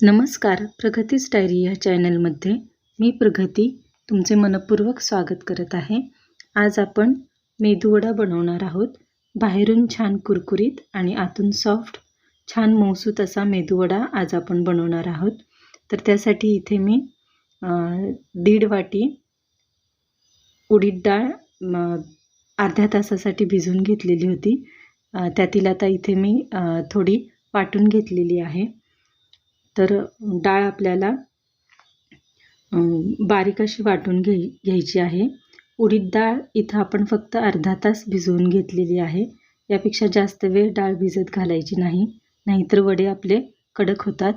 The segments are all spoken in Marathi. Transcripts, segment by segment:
नमस्कार प्रगतीच डायरी या चॅनलमध्ये मी प्रगती तुमचे मनपूर्वक स्वागत करत आहे. आज आपण मेदूवडा बनवणार आहोत. बाहेरून छान कुरकुरीत आणि आतून सॉफ्ट छान मौसूत असा मेदूवडा आज आपण बनवणार आहोत. तर त्यासाठी इथे मी दीड वाटी उडीद डाळ अर्ध्या तासासाठी भिजवून घेतलेली होती. त्यातील आता इथे मी थोडी वाटून घेतलेली आहे. तर डाळ आपल्याला बारीक अशी वाटून घे घ्यायची आहे. उडीद डाळ इथं आपण फक्त अर्धा तास भिजवून घेतलेली आहे. यापेक्षा जास्त वेळ डाळ भिजत घालायची नाही. नाहीतर वडे आपले कडक होतात.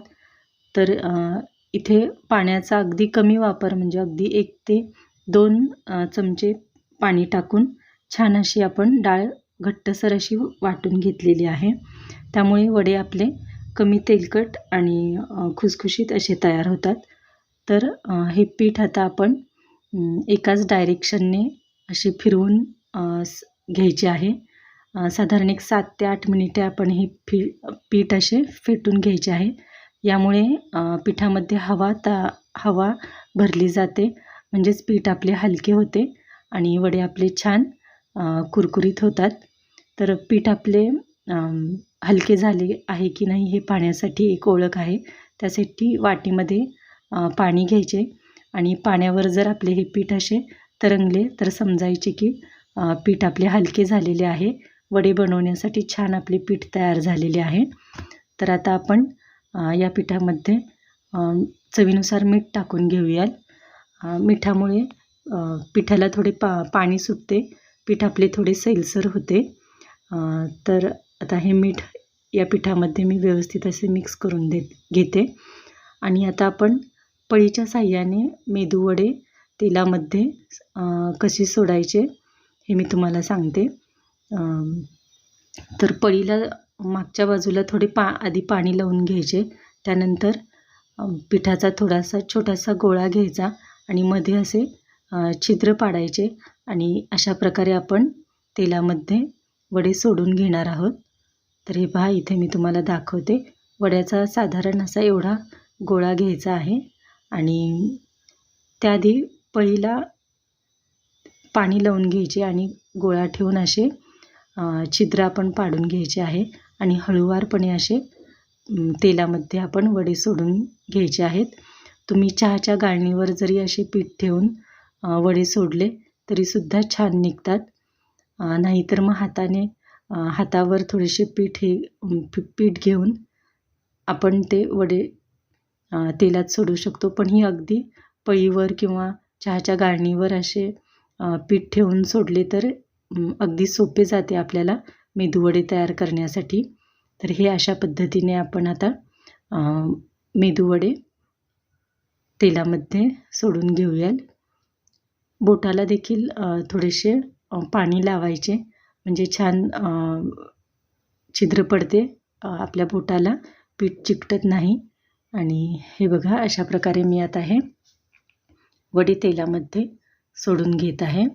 तर इथे पाण्याचा अगदी कमी वापर म्हणजे अगदी एक ते दोन चमचे पाणी टाकून छान अशी आपण डाळ घट्टसर अशी वाटून घेतलेली आहे. त्यामुळे वडे आपले कमी तेलकट आणि खुसखुशीत असे तयार होतात. तर हे पीठ आता आपण एकाच डायरेक्शनने असे फिरवून घ्यायचे आहे. साधारण एक सात ते आठ मिनिटे आपण हे फी पीठ असे फेटून घ्यायचे आहे. यामुळे पिठामध्ये हवा ता हवा भरली जाते. म्हणजेच पीठ आपले हलके होते आणि वडे आपले छान कुरकुरीत होतात. तर पीठ आपले हलके झाले आहे की नाही हे पाहण्यासाठी एक ओळख आहे. त्यासाठी वाटीमध्ये पाणी घ्यायचे आणि पाण्यावर जर आपले हे पीठ असे तरंगले तर समजायचे की पीठ आपले हलके झालेले आहे. वडे बनवण्यासाठी छान आपले पीठ तयार झालेले आहे. तर आता आपण या पिठामध्ये चवीनुसार मीठ टाकून घेऊयाल मिठामुळे पिठाला थोडे पा पाणी सुटते. पीठ आपले थोडे सैलसर होते. तर आता हे मीठ या पिठामध्ये मी व्यवस्थित असे मिक्स करून देत घेते. आणि आता आपण पळीच्या साह्याने मेदूवडे तेलामध्ये कसे सोडायचे हे मी तुम्हाला सांगते. तर पळीला मागच्या बाजूला थोडे पा आधी पाणी लावून घ्यायचे. त्यानंतर पिठाचा थोडासा छोटासा गोळा घ्यायचा आणि मध्ये असे छिद्र पाडायचे. आणि अशा प्रकारे आपण तेलामध्ये वडे सोडून घेणार आहोत. तर हे पहा इथे मी तुम्हाला दाखवते. वड्याचा साधारण असा एवढा गोळा घ्यायचा आहे. आणि त्याआधी पळीला पाणी लावून घ्यायचे आणि गोळा ठेवून असे छिद्र आपण पाडून घ्यायचे आहे. आणि हळूवारपणे असे तेलामध्ये आपण वडे सोडून घ्यायचे आहेत. तुम्ही चहाच्या गाळणीवर जरी असे पीठ ठेवून वडे सोडले तरीसुद्धा छान निघतात. नाहीतर मग हाताने हातावर थोडेसे पीठ हे पीठ घेऊन आपण ते वडे तेलात सोडू शकतो. पण ही अगदी पळीवर किंवा चहाच्या गाळणीवर असे पीठ ठेवून सोडले तर अगदी सोपे जाते आपल्याला मेदूवडे तयार करण्यासाठी. तर हे अशा पद्धतीने आपण आता मेदूवडे तेलामध्ये सोडून घेऊयाल बोटाला देखील थोडेसे पाणी लावायचे. म्हणजे छान छिद्र पडते आपल्या बोटाला पीठ चिकटत नाही. आणि हे बघा अशा प्रकारे मी आता हे वडी तेलामध्ये सोडून घेत आहे.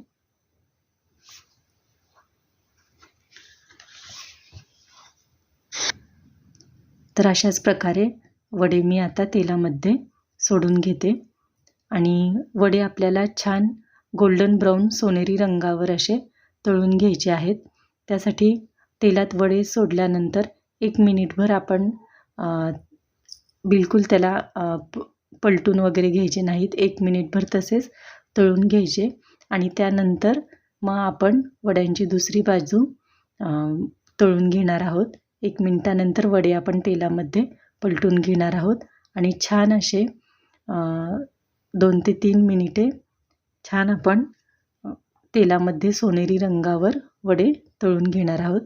तर अशाच प्रकारे वडे मी आता तेलामध्ये सोडून घेते. आणि वडे आपल्याला छान गोल्डन ब्राऊन सोनेरी रंगावर असे तळून घ्यायचे आहेत. त्यासाठी तेलात वडे सोडल्यानंतर एक मिनिटभर आपण बिलकुल त्याला प पलटून वगैरे घ्यायचे नाहीत. एक मिनिटभर तसेच तळून घ्यायचे आणि त्यानंतर मग आपण वड्यांची दुसरी बाजू तळून घेणार आहोत. एक मिनटानंतर वडे आपण तेलामध्ये पलटून घेणार आहोत आणि छान असे दोन ते तीन मिनिटे छान आपण तेलामध्ये सोनेरी रंगावर वडे तळून घेणार आहोत.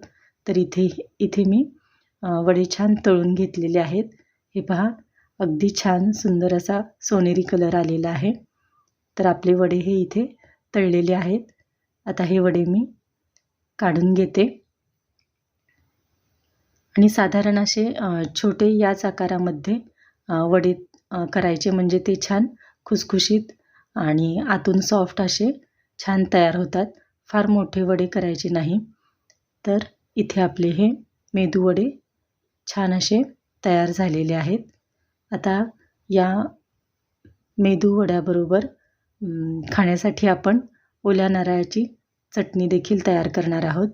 तर इथे इथे मी वडे छान तळून घेतलेले आहेत. हे पहा अगदी छान सुंदर असा सोनेरी कलर आलेला आहे. तर आपले वडे हे इथे तळलेले आहेत. आता हे वडे मी काढून घेते. आणि साधारण असे छोटे याच आकारामध्ये वडे करायचे म्हणजे ते छान खुसखुशीत आणि आतून सॉफ्ट असे छान तयार होतात. फार मोठे वडे करायचे नाही. तर इथे आपले हे मेदू वडे छान असे तयार झालेले आहेत. आता या मेदू वड्याबरोबर खाण्यासाठी आपण ओल्या नारळाची चटणी देखील तयार करणार आहोत.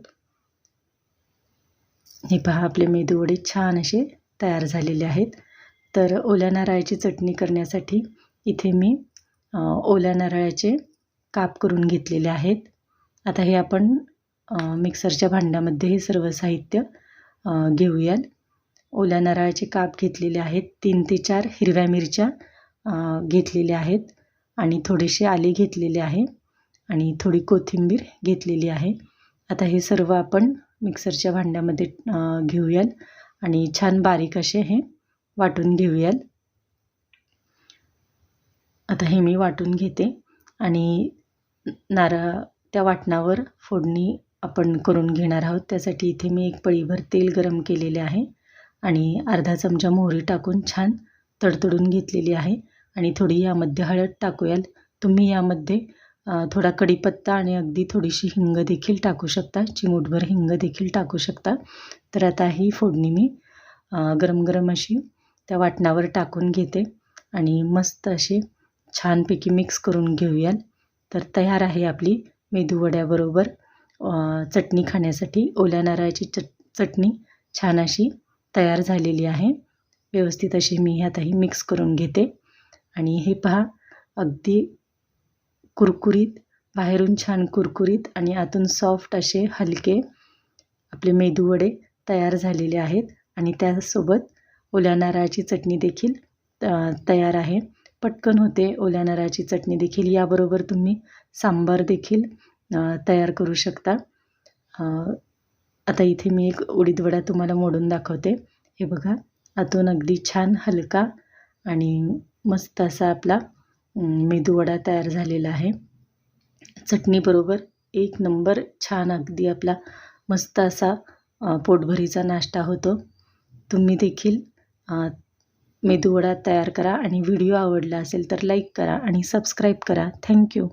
हे पहा आपले मेदू वडे छान असे तयार झालेले आहेत. तर ओल्या नारळाची चटणी करण्यासाठी इथे मी ओल्या नारळाचे काप करून घेतलेले आहेत. आता हे आपण मिक्सरच्या भांड्यामध्ये हे सर्व साहित्य घेऊयात. ओल्या नारळाचे काप घेतलेले आहेत. तीन ते चार हिरव्या मिरच्या घेतलेल्या आहेत. आणि थोडेसे आले घेतलेले आहे. आणि थोडी कोथिंबीर घेतलेली आहे. आता हे सर्व आपण मिक्सरच्या भांड्यामध्ये घेऊयाल घेऊयात. आणि छान बारीक असे हे वाटून घेऊयात. आता हे मी वाटून घेते. आणि नारळ त्या वाटणावर फोडणी आपण करून घेणार आहोत. त्यासाठी इथे मी एक पळीभर तेल गरम केलेले आहे आणि अर्धा चमचा मोहरी टाकून छान तडतडून घेतलेली आहे. आणि थोडी यामध्ये हळद टाकूयाल तुम्ही यामध्ये थोडा कढीपत्ता आणि अगदी थोडीशी हिंग देखील टाकू शकता. चिमूटभर हिंग देखील टाकू शकता. तर आता ही फोडणी मी गरम गरम अशी त्या वाटणावर टाकून घेते. आणि मस्त अशी छानपैकी मिक्स करून घेऊयाल तर तयार आहे आपली मेदूवड्याबरोबर चटणी खाण्यासाठी ओल्या नारळाची चट चटणी छान अशी तयार झालेली आहे. व्यवस्थित अशी मी ह्यातही मिक्स करून घेते. आणि हे पहा अगदी कुरकुरीत बाहेरून छान कुरकुरीत आणि आतून सॉफ्ट असे हलके आपले मेदूवडे तयार झालेले आहेत. आणि त्यासोबत ओल्या नारळाची चटणी देखील तयार आहे. पटकन होते. ओल्या नारळाची चटणी देखील याबरोबर तुम्ही सांबार देखील तयार करू शकता. आता इथे मी एक उडीद वडा तुम्हाला मोडून दाखवते. हे बघा आतून अगदी छान हलका आणि मस्त असा आपला मेदूवडा तयार झालेला आहे. चटणीबरोबर एक नंबर छान अगदी आपला मस्त असा पोटभरीचा नाश्ता होतो. तुम्ही देखील मेदूवडा तयार करा आणि व्हिडिओ आवडला असेल तर लाईक करा आणि सबस्क्राईब करा. थँक्यू.